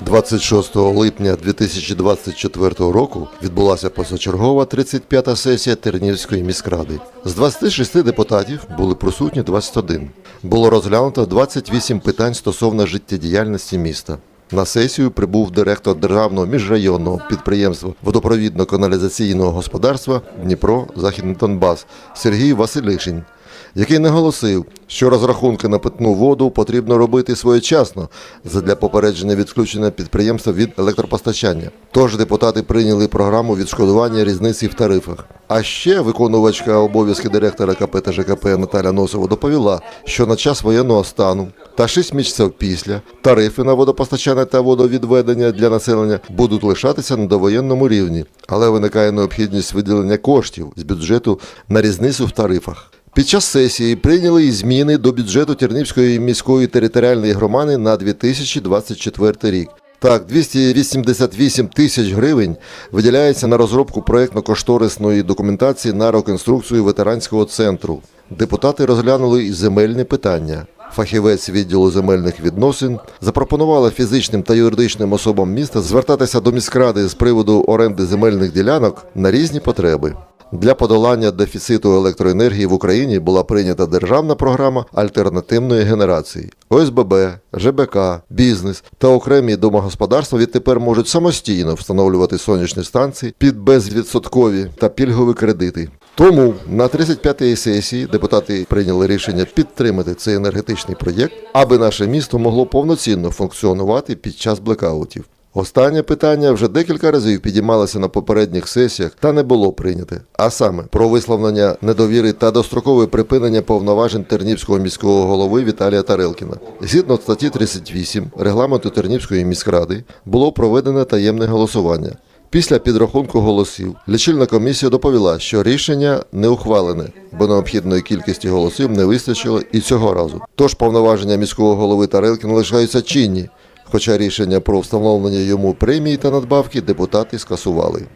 26 липня 2024 року відбулася позачергова 35-та сесія Тернівської міськради. З 26 депутатів були присутні 21. Було розглянуто 28 питань стосовно життєдіяльності міста. На сесію прибув директор державного міжрайонного підприємства водопровідно-каналізаційного господарства Дніпро Західний Донбас Сергій Василишин, який наголосив, що розрахунки на питну воду потрібно робити своєчасно задля попередження відключення підприємства від електропостачання. Тож депутати прийняли програму відшкодування різниці в тарифах. А ще виконувачка обов'язки директора КП та ЖКП Наталя Носова доповіла, що на час воєнного стану та 6 місяців після тарифи на водопостачання та водовідведення для населення будуть лишатися на довоєнному рівні, але виникає необхідність виділення коштів з бюджету на різницю в тарифах. Під час сесії прийняли і зміни до бюджету Тернівської міської територіальної громади на 2024 рік. Так, 288 тисяч гривень виділяється на розробку проєктно-кошторисної документації на реконструкцію ветеранського центру. Депутати розглянули і земельне питання. Фахівець відділу земельних відносин запропонувала фізичним та юридичним особам міста звертатися до міськради з приводу оренди земельних ділянок на різні потреби. Для подолання дефіциту електроенергії в Україні була прийнята державна програма альтернативної генерації. ОСББ, ЖБК, бізнес та окремі домогосподарства відтепер можуть самостійно встановлювати сонячні станції під безвідсоткові та пільгові кредити. Тому на 35-й сесії депутати прийняли рішення підтримати цей енергетичний проєкт, аби наше місто могло повноцінно функціонувати під час блекаутів. Останнє питання вже декілька разів підіймалося на попередніх сесіях та не було прийняте. А саме про висловлення недовіри та дострокове припинення повноважень Тернівського міського голови Віталія Тарелкіна. Згідно статті 38 регламенту Тернівської міськради було проведено таємне голосування. Після підрахунку голосів лічильна комісія доповіла, що рішення не ухвалене, бо необхідної кількості голосів не вистачило і цього разу. Тож повноваження міського голови Тарелкіна лишаються чинні, хоча рішення про встановлення йому премії та надбавки депутати скасували.